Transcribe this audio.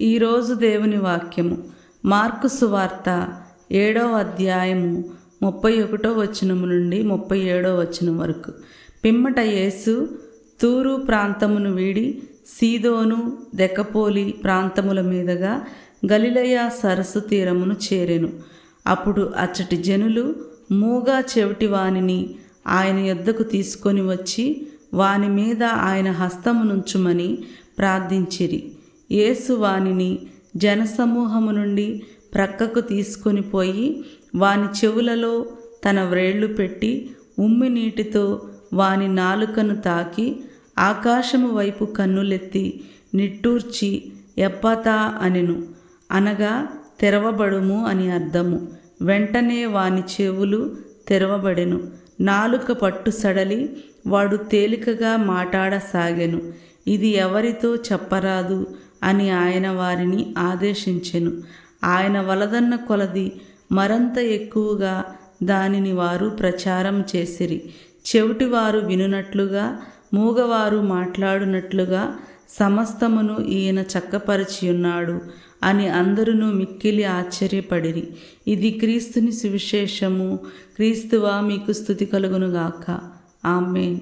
ఈరోజు దేవుని వాక్యము. మార్కు సువార్త ఏడవ అధ్యాయము ముప్పై ఒకటో వచనము నుండి ముప్పై ఏడో వచనం వరకు. పిమ్మట యేసు తూరు ప్రాంతమును వీడి సీదోను దెక్కపోలి ప్రాంతముల మీదుగా గలిలయ సరస్సు తీరమును చేరెను. అప్పుడు అచ్చటి జనులు మూగా చెవిటి వానిని ఆయన యొద్దకు తీసుకొని వచ్చి వాని మీద ఆయన హస్తమునుంచుమని ప్రార్థించిరి. యేసు వానిని జనసమూహము నుండి ప్రక్కకు తీసుకొని పోయి వాని చెవులలో తన వ్రేళ్ళు పెట్టి ఉమ్మి నీటితో వాని నాలుకను తాకి ఆకాశము వైపు కన్నులెత్తి నిట్టూర్చి ఎప్పతా అనెను. అనగా తెరవబడుము అని అర్థము. వెంటనే వాని చెవులు తెరవబడెను. నాలుక పట్టు సడలి వాడు తేలికగా మాట్లాడసాగెను ఇది ఎవరితో చెప్పరాదు అని ఆయన వారిని ఆదేశించెను. ఆయన వలదన్న కొలది మరంత ఎక్కువగా దానిని వారు ప్రచారం చేసిరి. చెవిటివారు వినునట్లుగా మూగవారు మాట్లాడునట్లుగా సమస్తమును ఈయన చక్కపరచియున్నాడు అని అందరూ మిక్కిలి ఆశ్చర్యపడిరి. ఇది క్రీస్తుని సువిశేషము. క్రీస్తువా మీకు స్థుతి కలుగునుగాక. ఆమె